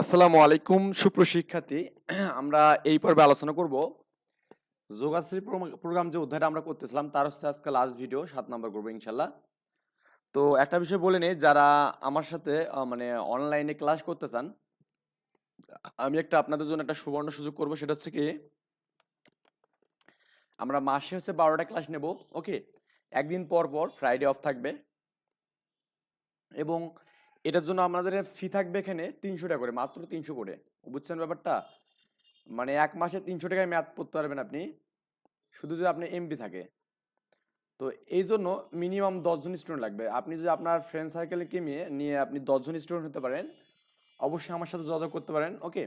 আসসালামু আলাইকুম সুপ্রশিক্ষার্থী আমরা এই পর্বে আলোচনা করব। যোগাশ্রী প্রোগ্রাম যে অধ্যায়টা আমরা করতেছিলাম, তার হচ্ছে আজকে লাস্ট ভিডিও সাত নম্বর করব ইনশাল্লাহ। তো একটা বিষয় বলে নেই, যারা আমার সাথে মানে অনলাইনে ক্লাস করতে চান, আমি একটা আপনাদের জন্য একটা সুবর্ণ সুযোগ করব, সেটা হচ্ছে কি, আমরা মাসে হচ্ছে বারোটা ক্লাস নেব ওকে একদিন পর পর ফ্রাইডে অফ থাকবে। এবং এটার জন্য আমাদের ফি থাকবে এখানে তিনশো টাকা করে, মাত্র তিনশো করে। বুঝছেন ব্যাপারটা? মানে এক মাসে তিনশো টাকায় ম্যাথ পড়তে পারবেন আপনি। শুধু যদি আপনি এমবি থাকে। তো এই জন্য মিনিমাম দশজন স্টুডেন্ট লাগবে। আপনি যদি আপনার ফ্রেন্ড সার্কেলকে নিয়ে নিয়ে আপনি দশজন স্টুডেন্ট হতে পারেন, অবশ্যই আমার সাথে যোগাযোগ করতে পারেন ওকে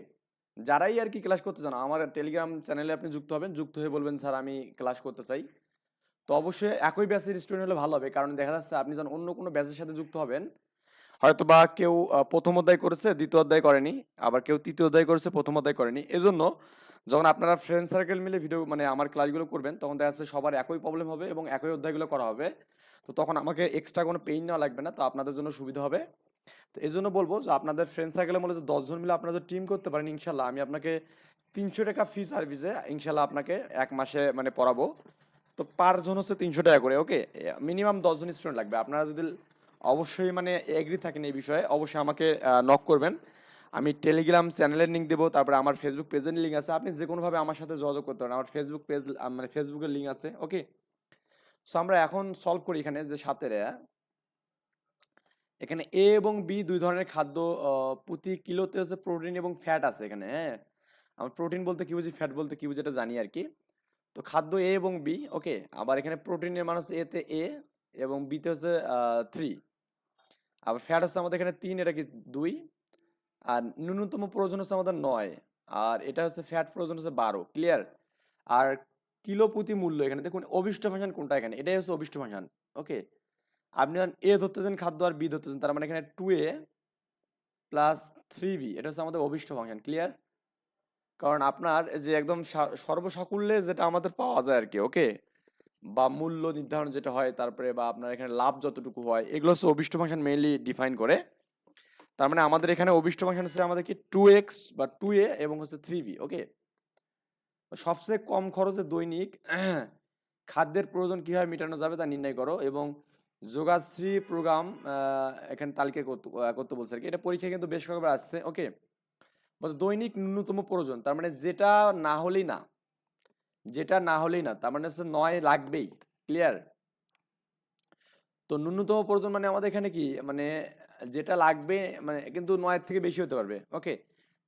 যারাই আর কি ক্লাস করতে চান, আমার টেলিগ্রাম চ্যানেলে আপনি যুক্ত হবেন, যুক্ত হয়ে বলবেন, স্যার, আমি ক্লাস করতে চাই। তো অবশ্যই একই ব্যাচের স্টুডেন্ট হলে ভালো হবে। কারণ দেখা যাচ্ছে আপনি যখন অন্য কোনো ব্যাচের সাথে যুক্ত হবেন হয়তো বা কেউ প্রথম অধ্যায় করেছে, দ্বিতীয় অধ্যায় করেনি, আবার কেউ তৃতীয় অধ্যায় করেছে, প্রথম অধ্যায় করেনি। এজন্য যখন আপনারা ফ্রেন্ড সার্কেল মিলে ভিডিও মানে আমার ক্লাসগুলো করবেন, তখন দেখা যাচ্ছে সবার একই প্রবলেম হবে এবং একই অধ্যায়গুলো করা হবে। তো তখন আমাকে এক্সট্রা কোনো পেইন নেওয়া লাগবে না, তো আপনাদের জন্য সুবিধা হবে। তো এই জন্য বলব যে আপনাদের ফ্রেন্ড সার্কেলের মধ্যে দশজন মিলে আপনাদের টিম করতে পারেন, ইনশাল্লাহ। আমি আপনাকে তিনশো টাকা ফি সার্ভিসে ইনশাল্লাহ আপনাকে এক মাসে মানে পড়াবো। তো পার জন হচ্ছে তিনশো টাকা করে ওকে মিনিমাম দশজন স্টুডেন্ট লাগবে। আপনারা যদি অবশ্যই মানে এগ্রি থাকেন এই বিষয়ে। অবশ্যই আমাকে নক করবেন। আমি টেলিগ্রাম চ্যানেলের লিঙ্ক দেবো, তারপরে আমার ফেসবুক পেজের লিঙ্ক আছে। আপনি যে কোনোভাবে আমার সাথে যোগাযোগ করতে পারেন। আমার ফেসবুক পেজ মানে ফেসবুকের লিঙ্ক আছে ওকে সো আমরা এখন সলভ করি এখানে যে সাতের এখানে এ এবং বি দুই ধরনের খাদ্য প্রতি কিলোতে হচ্ছে প্রোটিন এবং ফ্যাট আছে এখানে হ্যাঁ? আমার প্রোটিন বলতে কি বুঝি? ফ্যাট বলতে কি বুঝি? এটা জানি আর কি তো খাদ্য এ এবং বি ওকে আবার এখানে প্রোটিনের মানুষ এতে এ এবং বিতে হচ্ছে থ্রি আবার ফ্যাট হচ্ছে আমাদের এখানে তিন, এটা কি দুই? আর ন্যূনতম প্রয়োজন হচ্ছে আমাদের নয়। আর এটা হচ্ছে ফ্যাট প্রয়োজন হচ্ছে বারো ক্লিয়ার আর কিলো প্রতি মূল্য এখানে, দেখুন অভিষ্ট ফাংশন কোনটা এখানে? এটাই হচ্ছে অভিষ্ট ফাংশন ওকে আপনি এ ধরতেছেন, খাদ্য আর বি ধরতেছেন, তার মানে এখানে two A plus three B এটা হচ্ছে আমাদের অভিষ্ট ফাংশন ক্লিয়ার কারণ আপনার যে একদম সর্বসাকুল্যে যেটা আমাদের পাওয়া যায় আর কি ওকে বা মূল্য নির্ধারণ যেটা হয়, তারপরে বা আপনার এখানে লাভ যতটুকু হয়, এগুলো হচ্ছে অভিষ্ট ফাংশন মেইনলি ডিফাইন করে। তার মানে আমাদের এখানে অভিষ্ট ফাংশন হচ্ছে আমাদের কি টু এক্স বা টু এ এবং হচ্ছে থ্রি বি ওকে সবচেয়ে কম খরচে দৈনিক খাদ্যের প্রয়োজন কীভাবে মেটানো যাবে তা নির্ণয় করো এবং যোগাশ্রী প্রোগ্রাম এখানে তালিকা করতে বলছে আর কি। এটা পরীক্ষায় কিন্তু বেশ কয়েকবার আসছে ওকে দৈনিক ন্যূনতম প্রয়োজন, তার মানে যেটা না হলেই না। যেটা না হলেই না, তার মানে হচ্ছে নয় লাগবেই ক্লিয়ার তো ন্যূনতম প্রয়োজন মানে আমাদের এখানে কি? মানে যেটা লাগবে মানে কিন্তু নয়ের থেকে বেশি হতে পারবে ওকে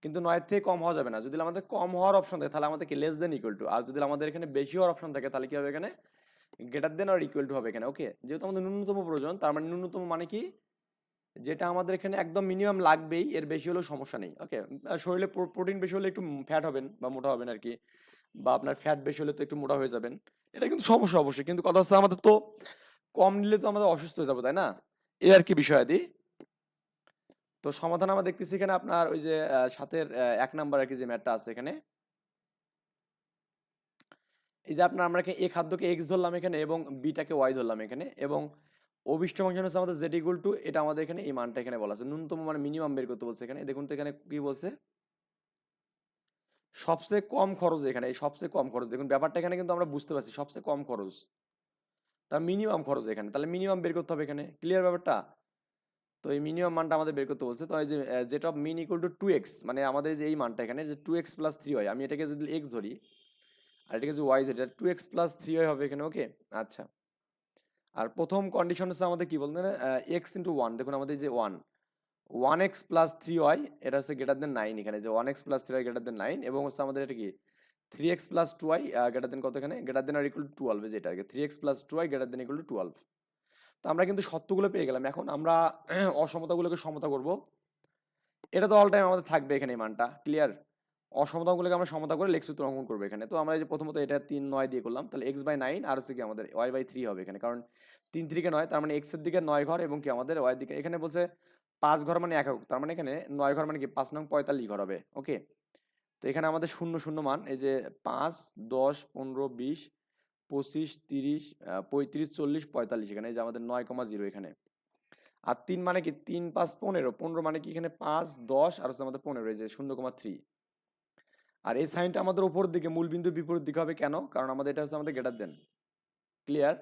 কিন্তু নয়ের থেকে কম হওয়া যাবে না। যদি আমাদের কম হওয়ার অপশন থাকে, তাহলে আমাদের কি লেস দেন ইকুয়াল টু আর যদি আমাদের এখানে বেশি হওয়ার অপশন থাকে, তাহলে কি হবে এখানে? গ্রেটার দেন আর ইকুয়াল টু হবে এখানে ওকে যেহেতু আমাদের ন্যূনতম প্রয়োজন, তার মানে ন্যূনতম মানে কি? যেটা আমাদের এখানে একদম মিনিমাম লাগবেই, এর বেশি হলেও সমস্যা নেই ওকে শরীরে প্রোটিন বেশি হলে একটু ফ্যাট হবেন বা মোটা হবেন আর কি। বা আপনার ফ্যাট বেশি হলে তো একটু মোটা হয়ে যাবেন। এটা কিন্তু সমস্যা অবশ্যই। কিন্তু কথা হচ্ছে আমাদের তো কম নিলে তো আমাদের অসুস্থ হয়ে যাব, তাই না? এই আর কি বিষয়াদি তো সমাধান আমরা দেখতেছি এখানে আপনার ওই যে সাতের এক নাম্বার আর কি যে ম্যাটটা আছে এখানে। এই যে আপনার আমরা এ খাদ্যকে এক্স ধরলাম এখানে এবং বিটাকে ওয়াই ধরলাম এখানে এবং অভিষ্ট ফাংশন হচ্ছে আমাদের জেড ইকুয়াল টু এটা আমাদের এখানে এই মানটা এখানে বলা আছে। ন্যূনতম মানে মিনিমাম বের করতে বলছে এখানে। দেখুন তো এখানে কি বলছে? সবচেয়ে কম খরচ এখানে, এই সবচেয়ে কম খরচ। দেখুন, ব্যাপারটা এখানে কিন্তু আমরা বুঝতে পারছি, সবচেয়ে কম খরচ। তার মিনিমাম খরচ এখানে। তাহলে মিনিমাম বের করতে হবে এখানে। ক্লিয়ার ব্যাপারটা? তো এই মিনিমাম মানটা আমাদের বের করতে বলছে। তো এই যে যেটা mean equal to two X মানে আমাদের যে এই মানটা এখানে, যে টু এক্স প্লাস থ্রি হয় আমি এটাকে যদি এক্স ধরি, আর এটাকে যদি ওয়াই ধরি টু এক্স প্লাস থ্রি হয় হবে এখানে ওকে আচ্ছা। আর প্রথম কন্ডিশন হচ্ছে আমাদের কি বলতে এক্স ইন্টু ওয়ান দেখুন, আমাদের যে one one X plus three Y এটা হচ্ছে গ্রেটার দেন নাইন এখানে। যে one X plus three Y greater than nine এবং হচ্ছে আমাদের এটা কি? Three X plus two Y greater than কত এখানে? গ্রেটার দেন আর ইকুয়াল টু টুয়েলভ যেটা আর কি। Three X plus two Y greater than equal to twelve তো আমরা কিন্তু সত্যগুলো পেয়ে গেলাম। এখন আমরা অসমতাগুলোকে সমতা করব। এটা তো অল টাইম আমাদের থাকবে এখানে মানটা। ক্লিয়ার অসমতাগুলোকে আমরা সমতা করে লেখ সূত্র অঙ্কন করব এখানে। তো আমরা এই যে প্রথমত এটা তিন নয় দিয়ে করলাম। তাহলে এক্স বাই নাইন আর হচ্ছে কি আমাদের ওয়াই বাই থ্রি হবে এখানে। কারণ তিন থ্রিকে নয়, তার মানে এক্সের দিকে নয় ঘর এবং কি আমাদের ওয়াই দিকে। এখানে বলছে পাঁচ ঘর মানে একক। তার মানে এখানে নয় ঘর মানে কি? পাঁচ নং পঁয়তাল্লিশ ঘর হবে ওকে তো এখানে আমাদের শূন্য শূন্য মান, এই যে পাঁচ, দশ, পনেরো, বিশ, পঁচিশ, তিরিশ পঁয়ত্রিশ, চল্লিশ, পঁয়তাল্লিশ এখানে, এই যে আমাদের নয় কমা জিরো এখানে। আর তিন মানে কি? তিন পাঁচ পনেরো পনেরো মানে কি এখানে পাঁচ, দশ, আর হচ্ছে আমাদের পনেরো, এই যে শূন্য কমা থ্রি। আর এই সাইনটা আমাদের উপর দিকে মূল বিন্দু বিপরীত দিকে হবে কেন? কারণ আমাদের এটা হচ্ছে আমাদের গ্রেটার দেন ক্লিয়ার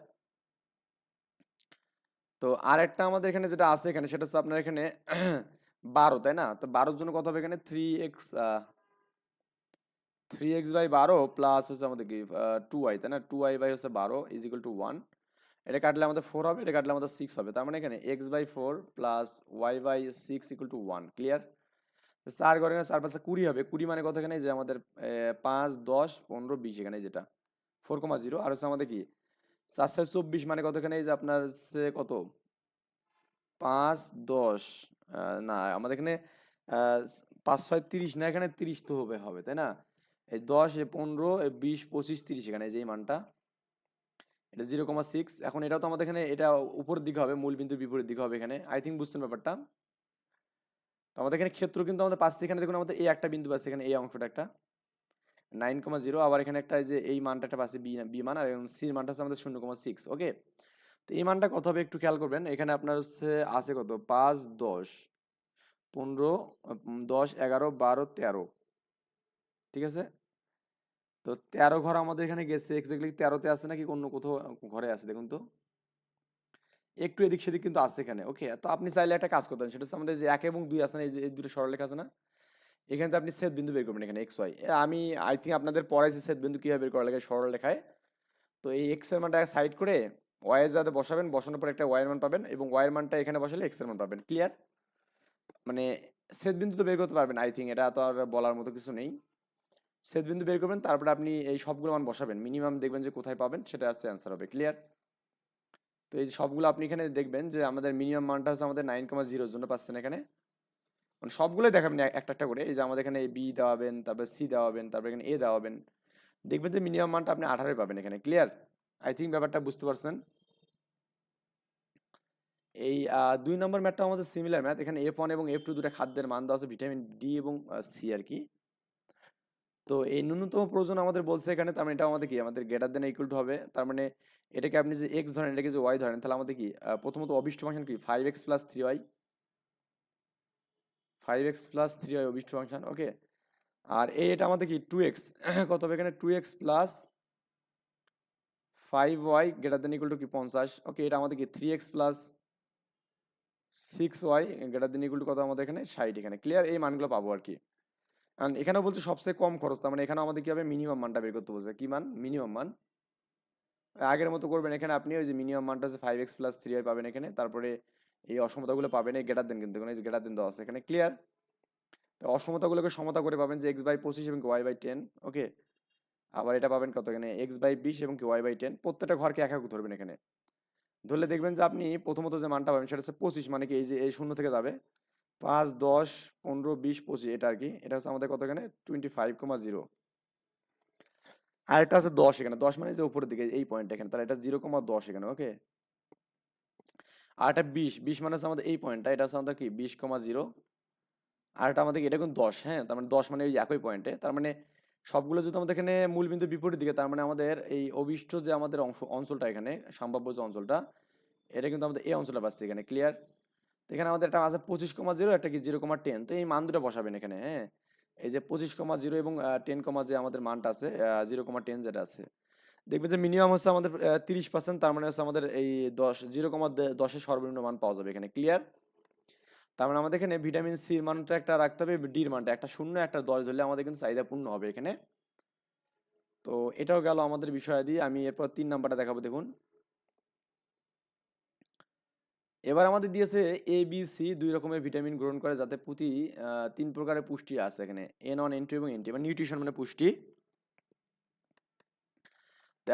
তো আর একটা আমাদের এখানে যেটা আছে এখানে, সেটা হচ্ছে আপনার এখানে বারো, তাই না? তো বারোর জন্য কত হবে এখানে? Three X three X by বারো প্লাস হচ্ছে আমাদের কি টু ওয়াই তাই না? টু ওয়াই বাই হচ্ছে বারো ইজ ইকুয়াল টু ওয়ান এটা কাটলে আমাদের ফোর হবে, এটা কাটলে আমাদের সিক্স হবে। তার মানে এখানে X by four plus Y by six equal to one clear চার ঘরে চার পাঁচটা কুড়ি হবে। কুড়ি মানে কত এখানে? যে আমাদের পাঁচ, দশ, পনেরো, বিশ, এখানে যেটা। ফোর কমা জিরো আর হচ্ছে আমাদের কি? চার ছয় চব্বিশ মানে কত এখানে এই যে আপনার সে কত? পাঁচ, দশ না, আমাদের এখানে পাঁচ, ছয়, তিরিশ না, এখানে তিরিশ তো হবে হবে, তাই না? এই দশ পনেরো বিশ, পঁচিশ, তিরিশ এখানে যে মানটা। এটা জিরো কমা সিক্স। এখন এটাও তো আমাদের এখানে, এটা উপরের দিকে হবে, মূল বিন্দুর বিপরীত দিকে হবে এখানে। আই থিঙ্ক বুঝছেন ব্যাপারটা? তো আমাদের এখানে ক্ষেত্র কিন্তু আমাদের পাচ্ছে এখানে দেখুন, আমাদের এই একটা বিন্দু পাচ্ছে এখানে এই অংশটা একটা। নাইন কমা জিরো, আবার এখানে একটা যে, এই মানটা একটা পাচ্ছে বি বি মান, আর সির মানটা হচ্ছে আমাদের শূন্য কমা সিক্স, ওকে? তো এই মানটা কত হবে একটু খেয়াল করবেন, এখানে আপনার হচ্ছে আছে কত? পাঁচ, দশ, পনেরো, দশ, এগারো, বারো, তেরো, ঠিক আছে? তো তেরো ঘর আমাদের এখানে গেছে এক্স্যাক্টলি তেরোতে আছে নাকি অন্য কোথাও ঘরে আছে, দেখুন তো। একটু এদিক সেদিক কিন্তু আছে এখানে, ওকে? তো আপনি চাইলে একটা কাজ করতেন সেটা হচ্ছে আমাদের যে এক এবং দুই আছে না এই দুটো সরলরেখা আছে না? এখানে আপনি সেট বিন্দু বের করবেন এখানে এক্স ওয়াই আমি আই থিঙ্ক আপনাদের পড়াইছি সেট বিন্দু কীভাবে বের করা লাগে সরলরেখায় তো এই এক্সের মানটা সাইড করে ওয়াই এর যাতে বসাবেন, বসানোর পর একটা ওয়াই এর মান পাবেন এবং ওয়াই এর মানটা এখানে বসালে এক্সের মান পাবেন। ক্লিয়ার মানে সেট বিন্দু তো বের করতে পারবেন আই থিঙ্ক এটা তো আর বলার মতো কিছু নেই। সেট বিন্দু বের করবেন, তারপরে আপনি এই সবগুলো মান বসাবেন। মিনিমাম দেখবেন যে কোথায় পাবেন, সেটা হচ্ছে অ্যান্সার হবে। ক্লিয়ার তো এই সবগুলো আপনি এখানে দেখবেন যে আমাদের মিনিমাম মানটা হচ্ছে আমাদের নাইন কমা জিরোর জন্য পাচ্ছেন এখানে। মানে সবগুলোই দেখাবেন একটা একটা করে। এই যে আমাদের এখানে বি দেওয়াবেন, তারপরে সি দেওয়াবেন, তারপরে এখানে এ দেওয়াবেন। দেখবেন যে মিনিমাম মানটা আপনি আঠারোই পাবেন এখানে। ক্লিয়ার আই থিঙ্ক ব্যাপারটা বুঝতে পারছেন? এই দুই নম্বর ম্যাথটা আমাদের সিমিলার ম্যাথ এখানে এফ ওয়ান এবং এফ টু দুটো খাদ্যের মান দেওয়া আছে ভিটামিন ডি এবং সি আর কি। তো এই ন্যূনতম প্রয়োজন আমাদের বলছে এখানে, তার মানে এটা আমাদের কি? আমাদের গ্রেটার দেন ইকুয়াল টু হবে। তার মানে এটাকে আপনি যে এক্স ধরেন, এটাকে যে ওয়াই ধরেন, তাহলে আমাদের কি? প্রথমত অবিষ্ট ফাংশন কি? Five X plus three Y five X plus three Y অবিষ্ট function okay আর এই এটা আমাদের কি? টু এক্স কত হবে এখানে? Two X plus five Y greater than equal to কি? পঞ্চাশ ওকে এটা আমাদের কি? Three X plus six Y greater than equal to কত আমাদের এখানে? ষাট এখানে। ক্লিয়ার এই মানগুলো পাবো আর কি। আর এখানেও বলছে সবচেয়ে কম খরচ, তার মানে এখানে আমাদের কি হবে? মিনিমাম মানটা বের করতে বলছে। কি মান? মিনিমাম মান। আগের মতো করবেন এখানে আপনি, ওই যে মিনিমাম মানটা হচ্ছে five X plus three Y পাবেন এখানে। তারপরে এই অসমতাগুলো পাবেন এই গেটার দেন কিন্তু এখানে গেটার দেন দেওয়া আছে এখানে ক্লিয়ার তো অসমতাগুলোকে সমতা করে পাবেন যে এক্স বাই পঁচিশ এবং ওয়াই বাই টেন ওকে আবার এটা পাবেন কত এখানে? এক্স বাই বিশ এবং ওয়াই বাই টেন প্রত্যেকটা ঘরকে এক এক ধরবেন এখানে। ধরলে দেখবেন যে আপনি প্রথমত যে মানটা পাবেন সেটা হচ্ছে পঁচিশ মানে কি এই যে, এই শূন্য থেকে যাবে। পাঁচ, দশ, পনেরো, বিশ, পঁচিশ, এটা আর কি, এটা হচ্ছে আমাদের কত এখানে? টোয়েন্টি ফাইভ কমা জিরো আর এটা আছে দশ এখানে, দশ মানে যে উপরের দিকে, এই পয়েন্ট এখানে, তাহলে এটা জিরো কমা দশ এখানে ওকে আর এটা বিশ বিশ মানে হচ্ছে আমাদের এই পয়েন্টটা এটা হচ্ছে আমাদের কি? বিশ কমা জিরো। আর এটা আমাদের এটা কিন্তু দশ হ্যাঁ? তার মানে দশ মানে ওই একই পয়েন্টে তার মানে সবগুলো যদি আমাদের এখানে মূল বিন্দু বিপরীত দিকে, তার মানে আমাদের এই অভিষ্ট যে আমাদের অংশ, অঞ্চলটা এখানে, সম্ভাব্য যে অঞ্চলটা, এটা কিন্তু আমাদের এই অঞ্চলটা পাচ্ছি এখানে ক্লিয়ার এখানে আমাদের একটা আছে পঁচিশ কমা জিরো, একটা কি জিরো কমা টেন তো এই মান দুটো বসাবেন এখানে হ্যাঁ? এই যে পঁচিশ কমা জিরো এবং টেন কমা যে আমাদের মানটা আছে জিরো কমা টেন যেটা আছে। দেখবেন যে মিনিমাম হচ্ছে আমাদের তিরিশ পার্সেন্ট তার মানে হচ্ছে আমাদের এই দশ জিরো কমা দশের সর্বনিম্ন মান পাওয়া যাবে এখানে ক্লিয়ার তার মানে আমাদের এখানে ভিটামিন সির মানটা একটা রাখতে হবে ডির মানটা, একটা শূন্য, একটা দশ ধরলে আমাদের কিন্তু চাহিদা পূর্ণ হবে এখানে। তো এটাও গেল আমাদের বিষয়াদি আমি এরপর তিন নাম্বারটা দেখাবো, দেখুন। এবার আমাদের দিয়েছে এ বি সি দুই রকমের ভিটামিন গ্রহণ করে যাতে প্রতি তিন প্রকারের পুষ্টি আছে এখানে এন ওয়ান এন টু এবং এন টি মানে নিউট্রিশন মানে পুষ্টি।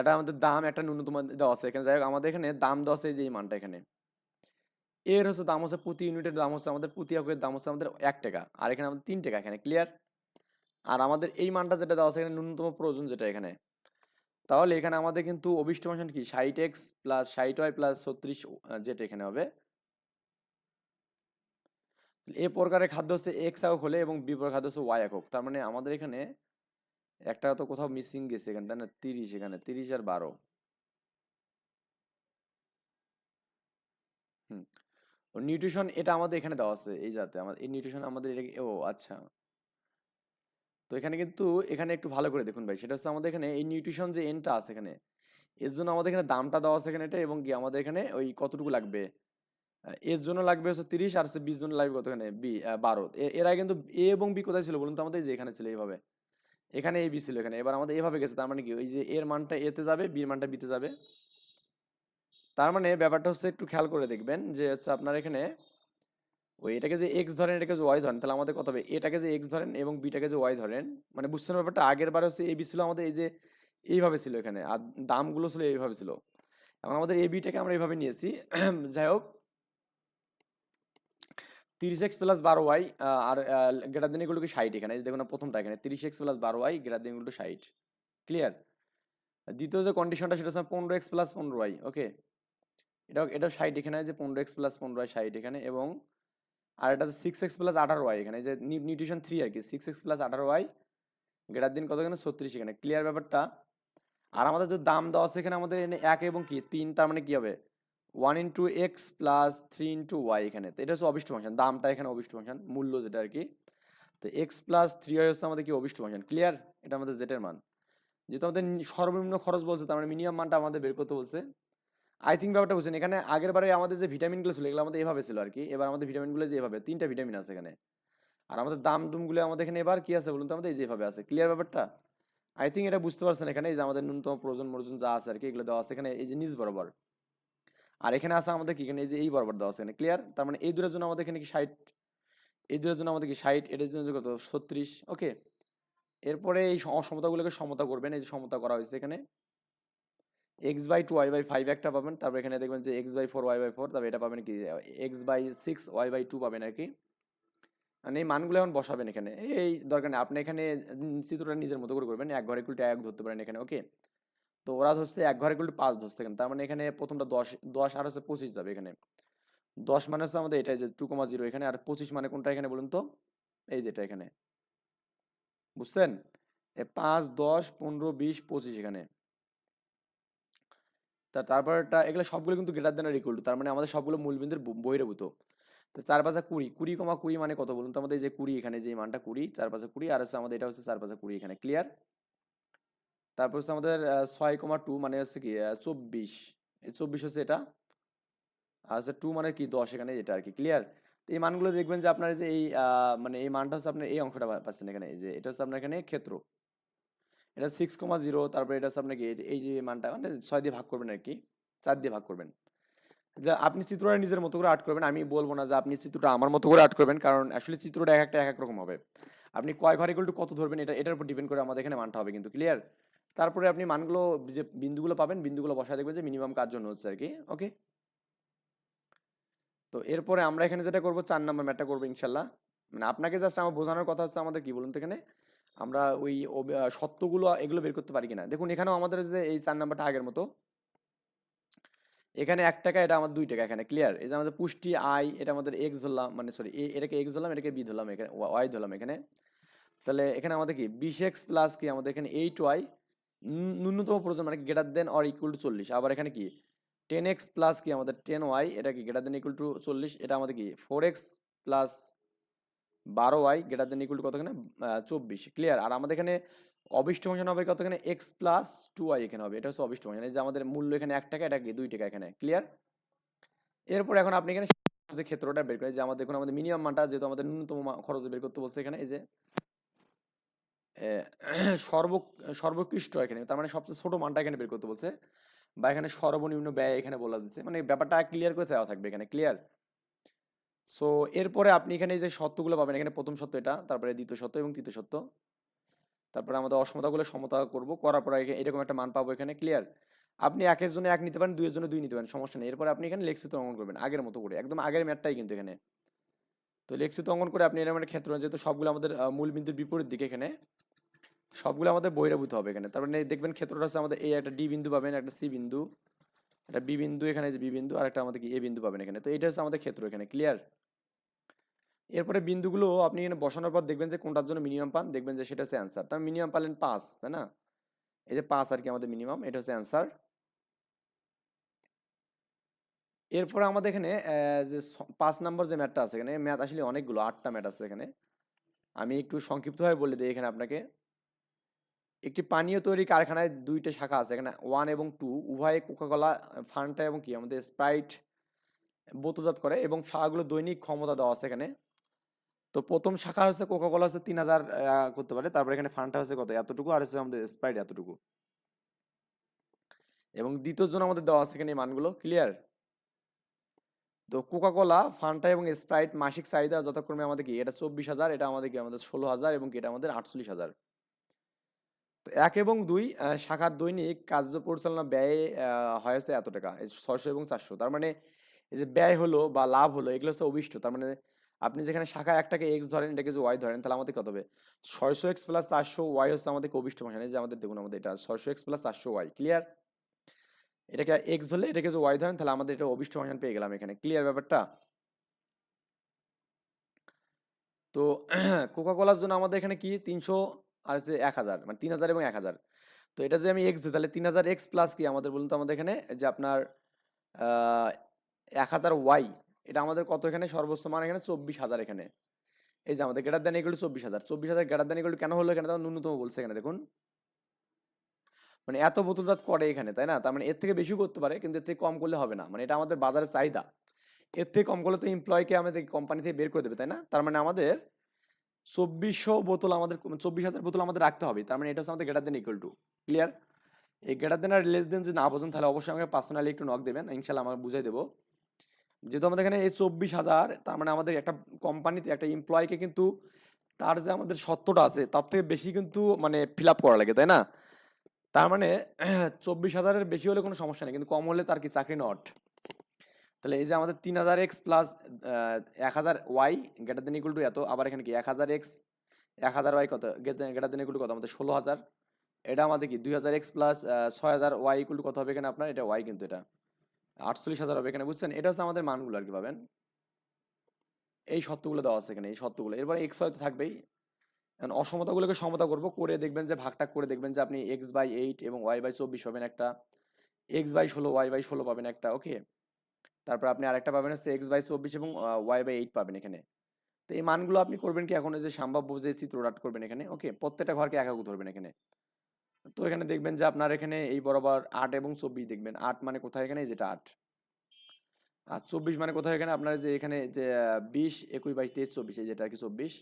এটা আমাদের দাম একটা ন্যূনতম দেওয়া আছে। এখানে যাই হোক, আমাদের এখানে দাম দেওয়া আছে যে এই মানটা এখানে। এর হচ্ছে দাম হচ্ছে প্রতি ইউনিটের দাম হচ্ছে আমাদের প্রতি এককের দাম হচ্ছে আমাদের এক টাকা। আর এখানে আমাদের তিন টাকা, এখানে ক্লিয়ার আর আমাদের এই মানটা যেটা দেওয়া আছে এখানে ন্যূনতম প্রয়োজন যেটা এখানে। তাহলে এখানে আমাদের কিন্তু অভিষ্ট ফাংশন কি? ষাট এক্স প্লাস ষাট ওয়াই প্লাস ছত্রিশ যেটা এখানে হবে। এ প্রকারের খাদ্য হচ্ছে এক্স একক হলে এবং বি প্রকার খাদ্য হচ্ছে ওয়াই একক। তার মানে আমাদের এখানে একটা তো কোথাও মিসিং গেছে এখানে, তাই না? তিরিশ এখানে, তিরিশ আর বারো। হুম নিউট্রিশন এটা আমাদের এখানে দেওয়া আছে, এই যাতে আমাদের, এই নিউট্রিশন আমাদের এটা ও আচ্ছা। তো এখানে কিন্তু, এখানে একটু ভালো করে দেখুন ভাই, সেটা হচ্ছে আমাদের এখানে এই নিউট্রিশন যে এনটা আছে এখানে, এর জন্য আমাদের এখানে দামটা দেওয়া আছে এখানে এটা এবং কি আমাদের এখানে ওই কতটুকু লাগবে? এর জন্য লাগবে হচ্ছে তিরিশ আর হচ্ছে বিশ জন লাগবে কত এখানে বি বারো। এর কিন্তু এ এবং বি কোথায় ছিল বলুন তো আমাদের? যে এখানে ছিল এইভাবে। এখানে এ বি ছিল এখানে। এবার আমাদের এভাবে গেছে, তার মানে কি? ওই যে এর মানটা এতে যাবে বির মানটা বিতে যাবে। তার মানে ব্যাপারটা হচ্ছে একটু খেয়াল করে দেখবেন যে হচ্ছে আপনার এখানে ওই এটাকে যে এক্স ধরেন, এটাকে যে ওয়াই ধরেন, তাহলে আমাদের কত হবে? এটাকে যে এক্স ধরেন এবং বিটাকে যে ওয়াই ধরেন মানে বুঝছেন ব্যাপারটা? আগের বার হচ্ছে এ বি ছিল আমাদের, এই যে এইভাবে ছিল এখানে। আর দামগুলো ছিল এইভাবে ছিল। এখন আমাদের এ বিটাকে আমরা এইভাবে নিয়েছি। যাই হোক তিরিশ এক্স প্লাস বারো ওয়াই আর গ্রেটার দেন এগুলো কি ষাট এখানে? দেখুন প্রথমটা এখানে। তিরিশ এক্স প্লাস বারো ওয়াই গ্রেটার দেন এগুলো ষাট। ক্লিয়ার দ্বিতীয় যে কন্ডিশনটা সেটা হচ্ছে পনেরো এক্স প্লাস পনেরো ওয়াই ওকে এটাও এটাও ষাট এখানে যে পনেরো এক্স প্লাস পনেরো ওয়াই ষাট এখানে, এবং আর এটা হচ্ছে সিক্স এক্স প্লাস আঠারো ওয়াই এখানে যে নিউট্রিশন থ্রি আর কি। সিক্স এক্স প্লাস আঠারো ওয়াই গ্রেটার দিন কত এখানে? ছত্রিশ এখানে। ক্লিয়ার ব্যাপারটা? আর আমাদের যে দাম দেওয়া আছে এখানে, আমাদের এক এবং কি? তিন, তার মানে কি হবে? One into X plus three into Y এখানে। তো এটা হচ্ছে অবিষ্ট ফাংশন দামটা এখানে অবিষ্ট ফাংশন মূল্য যেটা আর কি। তো এক্স প্লাস থ্রি ওয়াই হচ্ছে আমাদের কি অবিষ্ট ফাংশন ক্লিয়ার এটা আমাদের জেটের মান। যেহেতু আমাদের সর্বনিম্ন খরচ বলছে, তার মানে মিনিমাম মানটা আমাদের বের করতে বলছে। আই থিঙ্ক ব্যাপারটা বুঝছেন, এখানে আগের বারে আমাদের যে ভিটামিনগুলো ছিল, এগুলো আমাদের এভাবে ছিল আর কি। এবার আমাদের ভিটামিনগুলো যে এভাবে, তিনটা ভিটামিন আছে এখানে। আর আমাদের দাম দুমগুলো আমাদের এখানে এবার কি আছে বলুন তো, আমাদের এই যেভাবে আছে। ক্লিয়ার ব্যাপারটা? আই থিঙ্ক এটা বুঝতে পারছেন এখানে, এই যে আমাদের ন্যূনতম প্রয়োজন মরজন যা আছে আর কি, এগুলো দেওয়া আছে এখানে, এই যে নিজ বরাবর। আর এখানে আছে আমাদের কি? এখানে এই যে এই বরাবর দেওয়া আছে ক্লিয়ার তার মানে এই দূরের জন্য আমাদের এখানে কি ষাট? এই দূরের জন্য আমাদের কি ষাট? এটার জন্য কত? ছত্রিশ? ওকে এরপরে এই অসমতাগুলোকে সমতা করবেন, এই যে সমতা করা হয়েছে এখানে। X by two Y by five একটা পাবেন, তারপর এখানে দেখবেন যে X by four Y by four তারপর এটা পাবেন কি? X by six Y by two পাবেন আর কি। মানে এই মানগুলো এখন বসাবেন এখানে। এই দরকার নেই, আপনি এখানে চিত্রটা নিজের মতো করে করবেন, এক ঘরে কুলটে এক ধরতে পারেন এখানে ওকে তো ওরা ধরছে এক ঘরে কুলটে পাঁচ ধরছে এখানে। তার মানে এখানে প্রথমটা দশ দশ আর হচ্ছে পঁচিশ যাবে এখানে। দশ মানে হচ্ছে আমাদের এটা যে টু কমা জিরো এখানে আর পঁচিশ মানে কোনটা এখানে বলুন তো? এই যেটা এখানে। বুঝছেন? এ পাঁচ, দশ, পনেরো, বিশ, পঁচিশ এখানে। তা তারপরটা এগুলো সবগুলো কিন্তু গ্রেটার দেন আর তার মানে আমাদের সবগুলো মূলবিন্দুর বহির্ভূত। তো চার পাঁচা কুড়ি কুড়ি কমা কুড়ি মানে কত বলুন তো? আমাদের যে কুড়ি এখানে, যে মানটা কুড়ি চার পাঁচা কুড়ি, আর হচ্ছে আমাদের এটা হচ্ছে চার পাঁচা কুড়ি এখানে। ক্লিয়ার তারপর হচ্ছে আমাদের ছয় কমা টু মানে হচ্ছে কি চব্বিশ। চব্বিশ হচ্ছে এটা। আর হচ্ছে টু মানে কি, দশ, এখানে এটা আর কি ক্লিয়ার তো এই মানগুলো দেখবেন যে আপনার যে এই মানে এই মানটা হচ্ছে আপনার এই অংশটা পাচ্ছেন এখানে যে এটা হচ্ছে আপনার এখানে ক্ষেত্র। এটা সিক্স কমা জিরো তারপরে এটা হচ্ছে আপনার কি, এই- যে মানটা মানে ছয় দিয়ে ভাগ করবেন আর কি, চার দিয়ে ভাগ করবেন। যে আপনি চিত্রটা নিজের মতো করে আর্ট করবেন, আমি বলব না যে আপনি চিত্রটা আমার মতো করে আর্ট করবেন, কারণ আসলে চিত্রটা এক একটা এক এক রকম হবে। আপনি কয় ঘর ইকুয়াল টু কত ধরবেন, এটা, এটার উপর ডিপেন্ড করে আমাদের এখানে মানটা হবে কিন্তু ক্লিয়ার তারপরে আপনি মানগুলো, যে বিন্দুগুলো পাবেন, বিন্দুগুলো বসায় দেখবেন যে মিনিমাম কার জন্য হচ্ছে আর কি ওকে তো এরপরে আমরা এখানে যেটা করব, চার নাম্বার ম্যাটটা করব ইনশাল্লাহ। মানে আপনাকে জাস্ট আমার বোঝানোর কথা হচ্ছে আমাদের কি বলুন তো এখানে? আমরা ওই সত্যগুলো এগুলো বের করতে পারি কিনা? দেখুন, এখানেও আমাদের যে এই চার নাম্বারটা আগের মতো। এখানে এক টাকা, এটা আমার দুই টাকা এখানে ক্লিয়ার এই যে আমাদের পুষ্টি আই এটা আমাদের এক্স ধরলাম মানে সরি এ, এটাকে এক্স ধরলাম, এটাকে বি ধরলাম, এখানে ওয়াই ধরলাম এখানে। তাহলে এখানে আমাদের কি? বিশ এক্স প্লাস কি? আমাদের এখানে এইট ওয়াই ন্যূনতম প্রয়োজন মানে greater than or equal to চল্লিশ। আবার এখানে কি? টেন এক্স প্লাস কি আমাদের? টেন ওয়াই এটা কি গ্রেটার দেন ইকুয়াল টু চল্লিশ? এটা আমাদের কি? ফোর এক্স প্লাস বারো Y greater than equal to কত এখানে চব্বিশ। ক্লিয়ার আর আমাদের এখানে অবিষ্ট ফাংশন হবে কতখানে? এক্স প্লাস টু ওয়াই এখানে হবে। এটা হচ্ছে অবিষ্ট ফাংশন এই যে আমাদের মূল্য এখানে এক টাকা, এটা কি? দুই টাকা এখানে। ক্লিয়ার এরপর এখন আপনি এখানে যে ক্ষেত্রটা বের করেন যে আমাদের দেখুন আমাদের মিনিমাম মানটা যেহেতু আমাদের ন্যূনতম খরচ বের করতে বলছে এখানে, এই যে সর্ব সর্বোৎকৃষ্ট এখানে। তার মানে সবচেয়ে ছোট মানটা এখানে বের করতে বলছে। বা এখানে সর্বনিম্ন ব্যয় এখানে বলা যাচ্ছে। মানে ব্যাপারটা ক্লিয়ার করে দেওয়া থাকবে এখানে ক্লিয়ার সো এরপরে আপনি এখানে যে সত্যগুলো পাবেন এখানে প্রথম সত্য এটা তারপরে দ্বিতীয় সত্য এবং তৃতীয় সত্য তারপরে আমাদের অসমতাগুলো সমতা করব করার পরে এরকম একটা মান পাবো এখানে ক্লিয়ার আপনি একের জন্য এক নিতে পারেন দুইয়ের জন্য দুই নিতে পারেন সমস্যা নেই। এরপরে আপনি এখানে লেখচিত অঙ্কন করবেন আগের মতো করে। একদম আগের ম্যাটটাই কিন্তু এখানে। তো লেখচিত অঙ্কন করে আপনি এরকম একটা ক্ষেত্র যেহেতু সবগুলো আমাদের আহ, মূল বিন্দুর বিপরীত দিকে এখানে সবগুলো আমাদের বহিরাভূত হবে এখানে। তারপরে এই দেখবেন ক্ষেত্রটা হচ্ছে আমাদের এই একটা ডি বিন্দু পাবেন, একটা সি বিন্দু, একটা বি বিন্দু, এখানে যে বি বিন্দু, আর একটা আমাদের কি এ বিন্দু পাবেন এখানে। তো এটা হচ্ছে আমাদের ক্ষেত্র এখানে, ক্লিয়ার? এরপরে বিন্দুগুলো আপনি এখানে বসানোর পর দেখবেন যে কোনটার জন্য মিনিমাম পান, দেখবেন যে সেটা হচ্ছে অ্যান্সার তার মিনিমাম পালেন পাঁচ, তাই না? এই যে পাঁচ আর কি আমাদের মিনিমাম এটা হচ্ছে অ্যান্সার এরপরে আমাদের এখানে যে পাঁচ নম্বর যে ম্যাথটা আছে এখানে, ম্যাথ আসলে অনেকগুলো, আটটা ম্যাথ আছে এখানে। আমি একটু সংক্ষিপ্তভাবে বলে দিই এখানে আপনাকে। একটি পানীয় তৈরি কারখানায় দুইটা শাখা আছে, এখানে ওয়ান এবং টু উভয়ে কোকাকোলা ফান্টা এবং কি, আমাদের স্প্রাইট বোতলজাত করে এবং শাখাগুলো দৈনিক ক্ষমতা দেওয়া আছে এখানে। তো প্রথম শাখা হচ্ছে কোকাকোলা হচ্ছে তিন হাজার করতে পারে, তারপরে এখানে ফান্টা হচ্ছে কত, এতটুকু, আর হচ্ছে আমাদের স্প্রাইট এতটুকু। এবং দ্বিতীয় জন আমাদের দেওয়া আছে এখানে মানগুলো ক্লিয়ার তো কোকাকোলা ফান্টা এবং স্প্রাইট মাসিক চাহিদা যথাক্রমে আমাদের কি, এটা চব্বিশ হাজার, এটা আমাদের কি, আমাদের ষোলো হাজার এবং কি, এটা আমাদের আটচল্লিশ হাজার। তো এক এবং দুই শাখার দৈনিক কার্য পরিচালনা ব্যয় হয়েছে এত টাকা। ছয়শো এবং চারশো। তার মানে এই যে ব্যয় হলো বা লাভ হলো, এগুলো হচ্ছে অভিষ্ট। তার মানে আপনি যেখানে শাখা একটাকে এক্স ধরেন, এটাকে যে ওয়াই ধরেন, তাহলে আমাদের কত হবে? ছয়শো এক্স প্লাস চারশো ওয়াই হচ্ছে আমাদের অভিষ্ট ফাংশন যে আমাদের দেখুন আমাদের এটা, ছয়শো এক্স প্লাস চারশো ওয়াই ক্লিয়ার এটাকে এক্স হলে এটাকে যে ওয়াই ধরেন, তাহলে আমাদের এটা অভিষ্ট ফাংশন পেয়ে গেলাম এখানে। ক্লিয়ার ব্যাপারটা? তো কোকা কোলার জন্য আমাদের এখানে কি? তিনশো আর হচ্ছে এক হাজার মানে তিন হাজার এবং এক হাজার। তো এটা যে আমি এক্স দিই তাহলে তিন হাজার এক্স প্লাস কি আমাদের বলুন তো আমাদের এখানে? যে আপনার এক হাজার ওয়াই এটা আমাদের কত এখানে? সর্বোচ্চ মান এখানে চব্বিশ হাজার এখানে। এই যে আমাদের গেটার দেন এগুলো চব্বিশ হাজার। চব্বিশ হাজার গেটার দেন এগুলো কেন হলো এখানে? তো ন্যূনতম বলছে এখানে, দেখুন। মানে এত বোতলজাত করে এখানে, তাই না? তার মানে এর থেকে বেশি করতে পারে, কিন্তু এর থেকে কম করলে হবে না। মানে এটা আমাদের বাজারের চাহিদা। এর থেকে কম করলে তো এমপ্লয়কে আমাদের কোম্পানি থেকে বের করে দেবে, তাই না? তার মানে আমাদের চব্বিশশো বোতল আমাদের চব্বিশ হাজার বোতল আমাদের রাখতে হবে। তার মানে এটা হচ্ছে আমাদের greater than equal to clear এই গ্রেটার দেন আর লেস দেন যদি না বোঝেন, তাহলে অবশ্যই আমাকে পার্সোনালি একটু নক দেবেন ইনশাল্লাহ আমাকে বুঝাই দেবো। যেহেতু আমাদের এখানে এই চব্বিশ হাজার, তার মানে আমাদের একটা কোম্পানিতে একটা এমপ্লয়কে কিন্তু তার যে আমাদের সত্যটা আছে, তার থেকে বেশি কিন্তু মানে ফিল আপ করা লাগে, তাই না? তার মানে চব্বিশ হাজারের বেশি হলে কোনো সমস্যা নেই, কিন্তু কম হলে তার কি চাকরি নট তাহলে এই যে আমাদের তিন হাজার এক্স প্লাস এক হাজার Y greater then equal to এত, আবার এখানে কি? এক হাজার এক্স এক হাজার ওয়াই কত? গেটার দেন ইকুয়াল কত? আমাদের ষোলো হাজার। এটা আমাদের কি? দুই হাজার এক্স প্লাস ছয় হাজার ওয়াই ইকুয়াল কত হবে এখানে আপনার? এটা ওয়াই কিন্তু এটা। আটচল্লিশ হাজার হবে এখানে, বুঝছেন? এটা হচ্ছে আমাদের মানগুলো আর কি পাবেন। এই সত্যগুলো দেওয়া আছে এখানে, এই সত্যগুলো এরপরে এক্স হয়তো থাকবেই। অসমতাগুলোকে সমতা করব, করে দেখবেন যে, ভাগটা করে দেখবেন যে, আপনি এক্স বাই এইট এবং ওয়াই বাই চব্বিশ পাবেন একটা এক্স বাই ষোলো ওয়াই বাই ষোলো পাবেন একটা ওকে তারপর আপনি আরেকটা পাবেন হচ্ছে এক্স বাই চব্বিশ এবং ওয়াই বাই এইট পাবেন এখানে। তো এই মানগুলো আপনি করবেন কি এখন যে সম্ভাব্য যে চিত্রটাট করবেন এখানে ওকে প্রত্যেকটা ঘরকে একাকু ধরবেন এখানে। তো এখানে দেখবেন যে আপনার এখানে এই বরাবর আট এবং চব্বিশ দেখবেন। আট মানে কোথায় এখানে? যেটা আট। আর চব্বিশ মানে কোথায় এখানে? আপনার যে এখানে যে বিশ, একুশ বাইশ তেইশ, চব্বিশ যেটা আর কি চব্বিশ।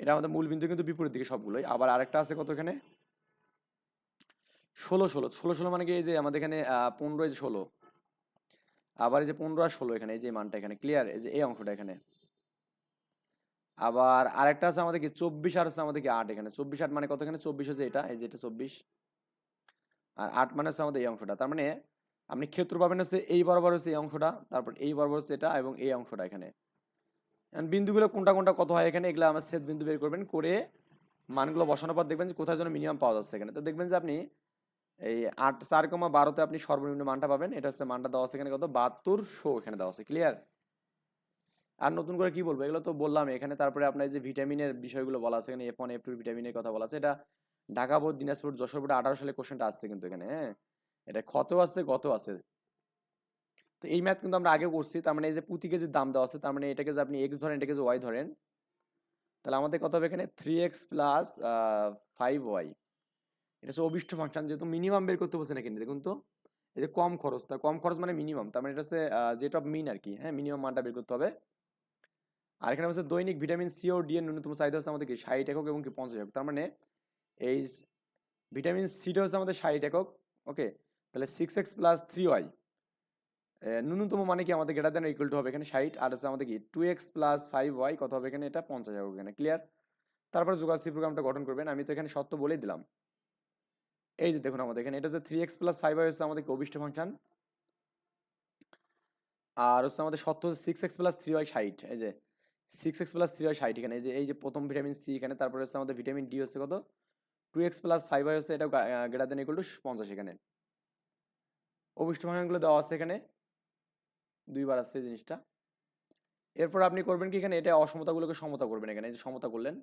এটা আমাদের মূল বিন্দু কিন্তু বিপরীত দিকে সবগুলোই। আবার আরেকটা আছে কত এখানে? ষোলো ষোলো। ষোলো ষোলো মানে কি এই যে আমাদের এখানে পনেরো এই ষোলো। আবার এই যে পনেরো আর ষোলো এখানে, এই যে মানটা এখানে ক্লিয়ার এই যে এই অংশটা এখানে। আবার আরেকটা আছে আমাদের কি? চব্বিশ আর হচ্ছে আমাদের কি? আট এখানে। চব্বিশ আট মানে কত এখানে? চব্বিশ হচ্ছে এটা? এই যে এটা চব্বিশ। আর আট মানে হচ্ছে আমাদের এই অংশটা। তার মানে আপনি ক্ষেত্র পাবেন হচ্ছে এই বরাবর হচ্ছে এই অংশটা, তারপর এই বরাবর হচ্ছে এটা এবং এই অংশটা এখানে। বিন্দুগুলো কোনটা কোনটা কত হয় এখানে, এগুলো আমার সেট বিন্দু বের করবেন করে মানগুলো বসানোর পর দেখবেন যে কোথায় যেন মিনিমাম পাওয়া যাচ্ছে এখানে। তো দেখবেন যে আপনি এই আট, চার কমা বারোতে আপনি সর্বনিম্ন মানটা পাবেন। এটা হচ্ছে মানটা দেওয়া আছে এখানে কত? বাহাত্তর, শো এখানে দেওয়া আছে ক্লিয়ার আর নতুন করে কি বলব? এগুলো তো বললাম এখানে, তারপরে আপনার যে ভিটামিনের বিষয়গুলো বলা আছে, এখানে এফ ওয়ান এফ টু ভিটামিনের কথা বলা আছে। এটা ঢাকা, বোর্ড, দিনাজপুর, যশোর বোর্ডে আঠারো সালে কোশ্চেনটা আসছে কিন্তু এখানে হ্যাঁ? এটা ক্ষত আছে, গত আছে। তো এই ম্যাথ কিন্তু আমরা আগে করছি, তার মানে এই যে প্রতি কেজির দাম দেওয়া আছে, তার মানে এটাকে যে আপনি এক্স ধরেন, এটাকে যে ওয়াই ধরেন, তাহলে আমাদের কত হবে এখানে? Three X plus five Y এটা হচ্ছে অবিষ্ট ফাংশন যেহেতু মিনিমাম বের করতে বলছে না কিন্তু দেখুন তো, এই যে কম খরচ, তা কম খরচ মানে মিনিমাম তার মানে এটা হচ্ছে যেটা মিন আর কি হ্যাঁ? মিনিমাম মানটা বের করতে হবে। আর এখানে হচ্ছে দৈনিক ভিটামিন সি ও ডি এর ন্যূনতম চাহিদা হচ্ছে আমাদের কি, ষাট একক এবং কি পঞ্চাশ একক। তার মানে এই ভিটামিন সিটা হচ্ছে আমাদের ষাট একক ওকে তাহলে six X plus three Y ন্যূনতম মানে কি আমাদের গ্রেটার দেন ইকুয়াল টু হবে এখানে ষাট, আর হচ্ছে আমাদের কি two X plus five Y কত হবে এখানে? এটা পঞ্চাশ একক এখানে ক্লিয়ার তারপর যোগাসি প্রোগ্রামটা গঠন করবেন, আমি তো এখানে সত্য বলেই দিলাম। এই যে দেখুন আমাদের এখানে, এটা হচ্ছে থ্রি এক্স প্লাস ফাইভ হচ্ছে আমাদের অভিষ্ট ফাংশন আর হচ্ছে আমাদের হচ্ছে six X plus three Y ষাট এই যে six X plus three Y ষাট এখানে, এই যে এই যে প্রথম ভিটামিন সি এখানে, তারপরে হচ্ছে আমাদের ভিটামিন ডি হচ্ছে কত? Two X plus five Y হচ্ছে এটা গ্রেটার দেন ইকুয়াল টু পঞ্চাশ এখানে। অভিষ্ট ফাংশনগুলো দেওয়া আছে এখানে, দুইবার এই জিনিসটা। এরপর আপনি করবেন কি এখানে, এটা অসমতাগুলোকে সমতা করবেন এখানে, এই যে সমতা করলেন।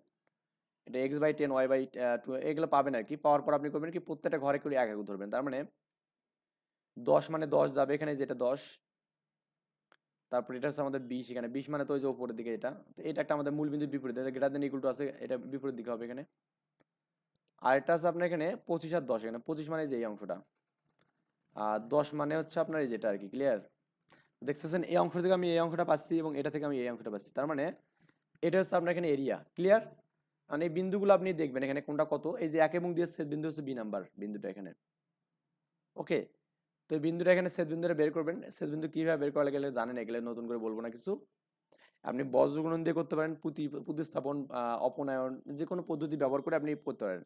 এটা X by ten Y by two এগুলো পাবেন আর কি পাওয়ার পর আপনি করবেন কি, প্রত্যেকটা ঘরে করে এক এক ধরবেন। তার মানে দশ মানে দশ যাবে এখানে যেটা দশ। তারপর এটা হচ্ছে আমাদের বিশ এখানে। বিশ মানে তো ওই যে উপরের দিকে এটা। তো এটা একটা আমাদের মূল বিন্দুর বিপরীত। গ্রেটার দেন ইকুয়াল টু আছে, এটা বিপরীত দিকে হবে এখানে। আর এটা আছে আপনার এখানে পঁচিশ আর দশ এখানে। পঁচিশ মানে যে এই অংশটা। আর দশ মানে হচ্ছে আপনার এই যেটা আর কি ক্লিয়ার দেখতেছেন, এই অংশ থেকে আমি এই অংশটা পাচ্ছি এবং এটা থেকে আমি এই অংশটা পাচ্ছি। তার মানে এটা হচ্ছে আপনার এখানে এরিয়া ক্লিয়ার মানে এই বিন্দুগুলো আপনি দেখবেন এখানে কোনটা কত? এই যে এক এবং দিয়ে বিন্দু হচ্ছে বি নাম্বার বিন্দুটা এখানে। ওকে তো এই বিন্দুটা এখানে ছেদ বিন্দুটা বের করবেন। ছেদ বিন্দু কীভাবে বের করা গেলে জানেন, এগুলো নতুন করে বলব না কিছু। আপনি বজ্রগুণন দিয়ে করতে পারেন, পুঁতি, প্রতিস্থাপন অপনয়ন যে কোনো পদ্ধতি ব্যবহার করে আপনি করতে পারেন।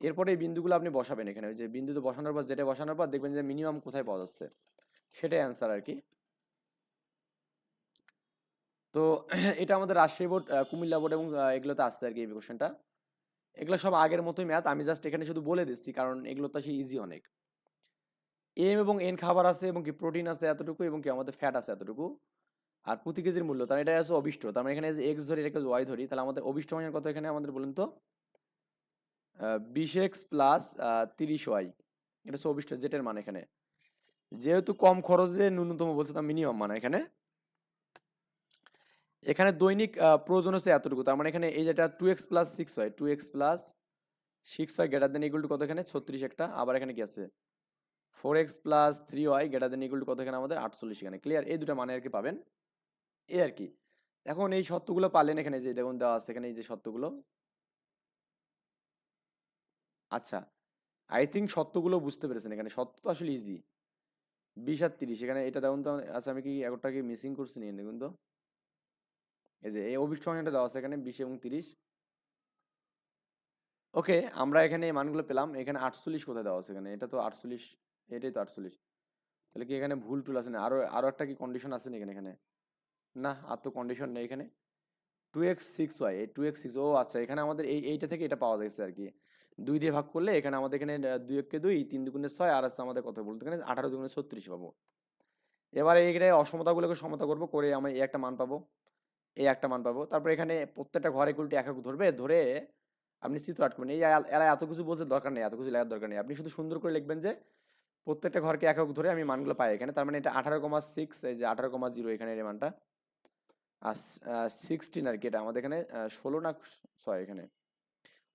এরপরে এই বিন্দুগুলো আপনি বসাবেন এখানে। ওই যে বিন্দুতে বসানোর পর, যেটা বসানোর পর দেখবেন যে মিনিমাম কোথায় পাওয়া যাচ্ছে? সেটাই অ্যান্সার আর কি। তো এটা আমাদের রাজশাহী বোর্ড কুমিল্লা বোর্ড এবং এগুলোতে আসছে আর কি এই কোশ্চেনটা এগুলো সব আগের মতোই ম্যাথ আমি জাস্ট এখানে শুধু বলে দিচ্ছি কারণ এগুলো তো আসলে ইজি অনেক। এম এবং এন খাবার আছে এবং কি প্রোটিন আছে এতটুকু এবং কি আমাদের ফ্যাট আছে এতটুকু। আর প্রতি কেজির মূল্য, তার এটা আছে অবিষ্ট। তার মানে এখানে এক্স ধরি, এটাকে ওয়াই ধরি, তাহলে আমাদের অবিষ্ট মানে কত এখানে আমাদের বলুন তো? বিশ এক্স প্লাস তিরিশ ওয়াই এটা হচ্ছে অবিষ্ট জেটের মান এখানে। যেহেতু কম খরচে ন্যূনতম বলছে তার মিনিমাম মান এখানে। এখানে দৈনিক প্রয়োজন হচ্ছে এতটুকু। তার মানে এখানে এই যেটা টু এক্স প্লাস সিক্স হয় টু এক্স প্লাস সিক্স হয় গ্রেটার দেন ইকুয়াল টু কত এখানে ছত্রিশ একটা। আবার এখানে কি আছে? Four X plus three Y greater than equal to কত এখানে আমাদের আটচল্লিশ এখানে। ক্লিয়ার এই দুটো মানে আর কি পাবেন। এই আর কি। এখন এই সত্যগুলো পালেন এখানে যে দেখুন দেওয়া আছে এখানে এই যে সত্যগুলো আচ্ছা আই থিঙ্ক সত্যগুলো বুঝতে পেরেছেন এখানে। সত্য তো আসলে ইজি বিশ আর তিরিশ, এখানে এটা দেখুন তো আচ্ছা আমি কি একটা কি মিসিং করছি নিয়ে? দেখুন তো। এই যে, এই অভিষ্ট সংখ্যাটা দেওয়া আছে এখানে বিশ এবং তিরিশ। ওকে, আমরা এখানে এই মানগুলো পেলাম, এখানে আটচল্লিশ কোথায় দেওয়া আছে এখানে? এটা তো আটচল্লিশ, এটাই তো আটচল্লিশ। তাহলে কি এখানে ভুল টুল আছে না? আরও আরও একটা কি কন্ডিশন আছে না এখানে? এখানে না, আর তো কন্ডিশন নেই এখানে। টু এক্স সিক্স ওয়াই এই টু এক্স সিক্স ও আচ্ছা এখানে আমাদের এই, এইটা থেকে এটা পাওয়া যাচ্ছে আর কি দুই দিয়ে ভাগ করলে এখানে আমাদের এখানে দুই এককে দুই, তিন দুগুণে ছয়, আর আছে আমাদের কত বলতে এখানে? আঠারো দুগুণে ছত্রিশ পাবো। এবারে এখানে অসমতাগুলোকে সমতা করব, করে আমি একটা মান পাবো। এই একটা মান পাবো। তারপর এখানে প্রত্যেকটা ঘরে কুলটি এক একক ধরবে, ধরে আপনি চিত্র আটকবেন এই এলা- এলা এত কিছু বলতে দরকার নেই, এত কিছু লেখার দরকার নেই। আপনি শুধু সুন্দর করে লিখবেন যে, প্রত্যেকটা ঘরকে এক একক ধরে আমি মানগুলো পাই এখানে। তার মানে এটা আঠারো কমা সিক্স এই যে আঠারো কমা জিরো এখানে এই মানটা। আর সিক্সটিন আর কি এটা আমাদের এখানে ষোলো না ছয় এখানে।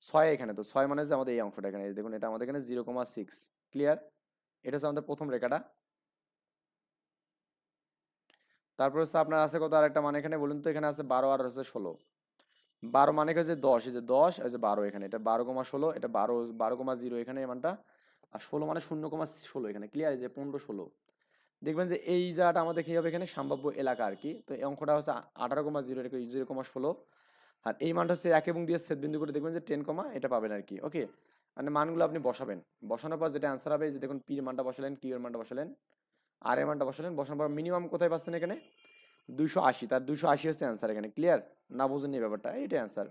ছয় এখানে, তো ছয় মানে যে আমাদের এই অংশটা এখানে। দেখুন, এটা আমাদের এখানে জিরো কমা সিক্স ক্লিয়ার এটা হচ্ছে আমাদের প্রথম রেখাটা। তারপর হচ্ছে আপনার আছে কত আরেকটা মানে এখানে বলুন তো, এখানে আছে বারো আর হচ্ছে ষোলো। বারো মানে হচ্ছে দশ? এই যে দশ, এই যে বারো এখানে। এটা বারো কমা ষোলো, এটা বারো বারো কমা জিরো এখানে মানটা। আর ষোলো মানে শূন্য কমা ষোলো এখানে। ক্লিয়ার যে পনেরো ষোলো। দেখবেন যে এই জায়গাটা আমাদের কী হবে এখানে? সম্ভাব্য এলাকা আর কি। তো এই অঙ্কটা হচ্ছে আঠারো কমা জিরো, এটা জিরো কমা ষোলো? আর এই মানটা হচ্ছে এক এবং দিয়ে বিন্দু করে দেখবেন যে টেন কমা এটা পাবেন আর কি। ওকে? মানে মানগুলো আপনি বসাবেন। বসানোর পর যেটা অ্যান্সার হবে যে দেখুন পির মানটা বসালেন কিউ এর মানটা বসালেন। আর এর মানটা বসালেন, বসানোর পর মিনিমাম কোথায় পাচ্ছেন এখানে? দুইশো আশি। তার দুইশো আশি হচ্ছে অ্যান্সার এখানে ক্লিয়ার না বুঝেন এই ব্যাপারটা, এইটাই অ্যান্সার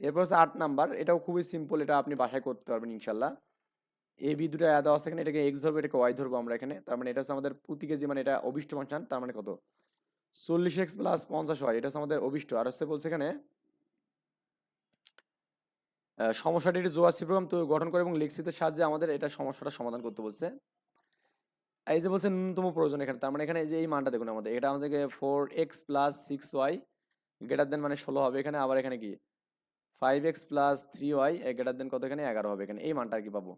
এরপর হচ্ছে আট নাম্বার, এটাও খুবই সিম্পল এটা আপনি বাসায় করতে পারবেন ইনশাল্লাহ। এ বি দুটো দেওয়া আছে এখানে, এটাকে এক্স ধরবো, এটাকে ওয়াই ধরবো আমরা এখানে। তার মানে এটা হচ্ছে আমাদের প্রতি কেজি মানে এটা অভিষ্ট ফাংশন তার মানে কত? চল্লিশ এক্স প্লাস পঞ্চাশ ওয়াই এটা হচ্ছে আমাদের অভিষ্ট। আর হচ্ছে বলছে এখানে সমস্যাটি জোয়াসি প্রোগ্রাম তো গঠন করে এবং লেক্সিতের সাহায্যে আমাদের এটা সমস্যাটা সমাধান করতে বলছে। এই যে বলছে ন্যূনতম প্রয়োজন এখানে, তার মানে এখানে যে এই মানটা দেখুন আমাদের, এটা আমাদেরকে four X plus six Y greater than মানে ষোলো হবে, এখানে আবার এখানে কি? Five X plus three Y greater than কত এখানে? এগারো হবে এখানে, এই মানটা আর কি পাবো।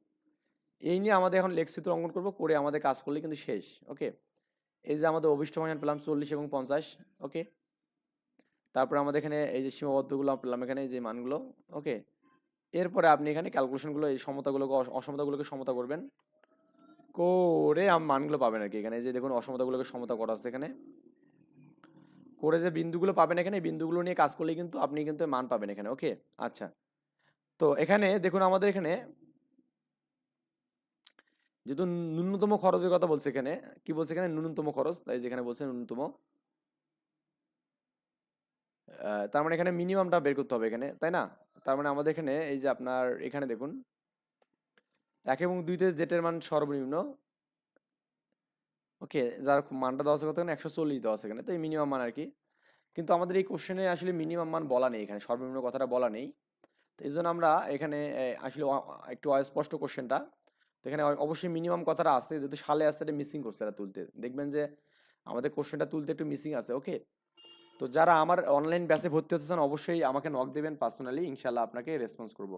এই নিয়ে আমাদের এখন লেখচিত্র অঙ্কন করব, করে আমাদের কাজ করলে কিন্তু শেষ ওকে এই যে আমাদের অভিষ্ট ফাংশন পেলাম চল্লিশ এবং পঞ্চাশ ওকে তারপরে আমাদের এখানে এই যে সীমাবদ্ধগুলো পেলাম এখানে যে মানগুলো ওকে এরপরে আপনি এখানে ক্যালকুলেশনগুলো এই সমতাগুলোকে অস- অসমতাগুলোকে সমতা করবেন। করে মানগুলো পাবেন আর কি এখানে। যে দেখুন, অসমতাগুলোকে সমতা করা আছে এখানে। করে যে বিন্দুগুলো পাবেন এখানে বিন্দুগুলো নিয়ে কাজ করলে কিন্তু আপনি কিন্তু মান পাবেন এখানে, ওকে? আচ্ছা। তো এখানে দেখুন, আমাদের এখানে যেহেতু ন্যূনতম খরচের কথা বলছে এখানে, কি বলছে এখানে? ন্যূনতম খরচ, তাই যেখানে বলছে ন্যূনতম। তার মানে এখানে মিনিমামটা বের করতে হবে এখানে, তাই না? তার মানে আমাদের এখানে, এই যে আপনার এখানে দেখুন এক এবং দুইতে জেটের মান সর্বনিম্ন। ওকে যার মানটা দেওয়া আছে কত একশো চল্লিশ দেওয়া আছে এখানে, তো এই মিনিমাম মান আর কি কিন্তু আমাদের এই কোশ্চেনে আসলে মিনিমাম মান বলা নেই এখানে, সর্বনিম্ন কথাটা বলা নেই। তো এই জন্য আমরা এখানে আসলে একটু অস্পষ্ট কোশ্চেনটা তো এখানে অবশ্যই মিনিমাম কথাটা আছে, যেহেতু সালে আসছে এটা মিসিং করছে এটা তুলতে। দেখবেন যে আমাদের কোশ্চেনটা তুলতে একটু মিসিং আছে ওকে তো যারা আমার অনলাইন ব্যাচে ভর্তি হতে চান, অবশ্যই আমাকে নক দেবেন পার্সোনালি ইনশাল্লাহ আপনাকে রেসপন্স করব।